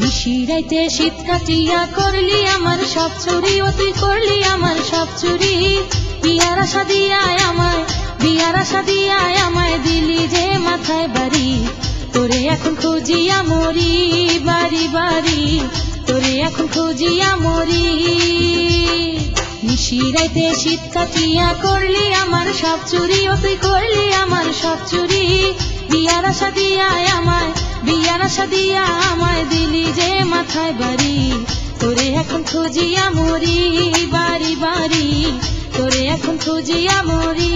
রাইতে শীত কাটিয়া করলি আমার সব চুরি তুই করলি আমার সব চুরি। বিয়ার আশা দিয়ায় আমায়, বিয়ার আশা দিয়ায় আমায় দিলি যে মাথায় বাড়ি। তোরে এখন খুঁজিয়া মরি, বাড়ি বাড়ি। তোরে এখন খুঁজিয়া মরি। নিশিরাইতে শীত কাটিয়া করলি আমার সব চুরি তুই করলি আমার সব চুরি। বিয়ার আশা দিয়ায় আমায়, বিয়ার আশা দিয়া মাথায় বাড়ি। তোরে এখন খুঁজিয়া মরি বাড়ি বাড়ি। তোরে এখন খুঁজিয়া মরি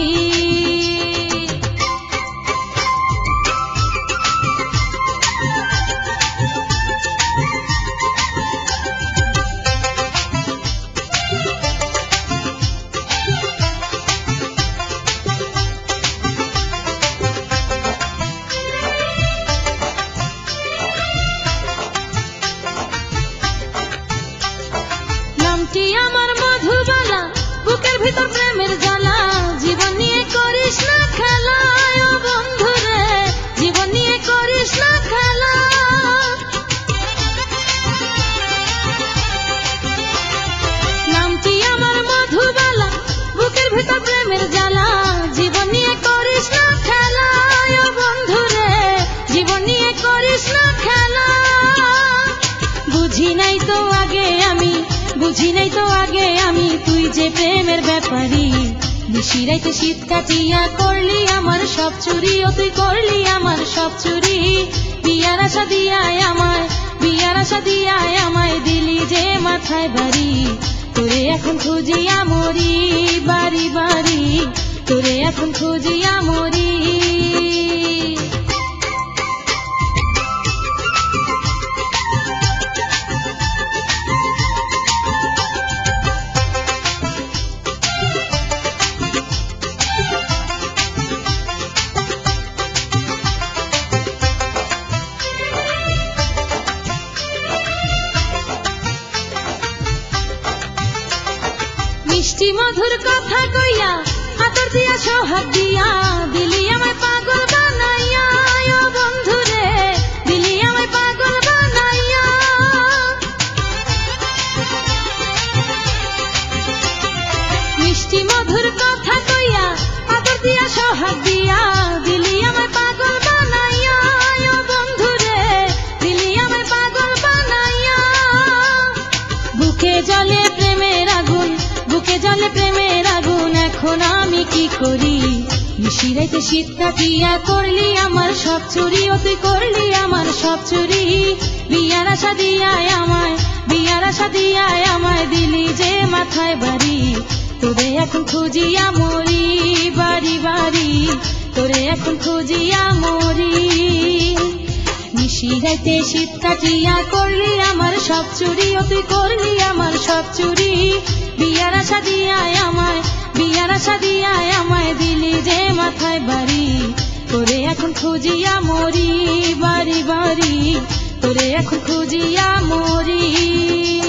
না খেলা। বুঝি নাই তো আগে আমি, বুঝি নাই তো আগে আমি তুই যে প্রেমের ব্যাপারী। শীত কাটিয়া করলি আমার সব চুরি, ও তুই করলি আমার সব চুরি। বিয়ার আশা দিয়ায় আমায়, বিয়ার আশা দিয়ায় আমায় দিলি যে মাথায় বাড়ি। তোরে এখন খুঁজিয়া মরি, বাড়ি বাড়ি। তোরে এখন খুঁজিয়া মরি মিষ্টি মধুর কথা কইয়া। হাতর দিয়া সোহাগ দিয়া, দিলি আমায় পাগল বানাইয়া। ও বন্ধু রে দিলি আমায় পাগল বানাইয়া। মিষ্টি মধুর কথা কইয়া হাতর দিয়া সোহাগ দিয়া, দিলি আমায় পাগল প্রেমের আগুন, এখন আমি কি করি? নিশিরাইতে শীত কাটিয়া করলি আমার সব চুরি তুই করলি আমার সব চুরি। বিয়ার আশা দিয়ায় আমায়, বিয়ার আশা দিয়ায় আমায় দিলি যে মাথায় বাড়ি। তোরে এখন খুঁজিয়া মরি, বাড়ি বাড়ি। তোরে এখন খুঁজিয়া মরি। নিশিরাইতে শীত কাটিয়া করলি আমার সব চুরি তুই করলি আমার সব চুরি। বিয়ার আশা দিয়ায় আমায়, বিয়ার আশা দিয়ায় আমায় দিলি যে মাথায় বাড়ি। তোরে এখন খুঁজিয়া মরি, বাড়ি বাড়ি। তোরে এখন খুঁজিয়া মরি।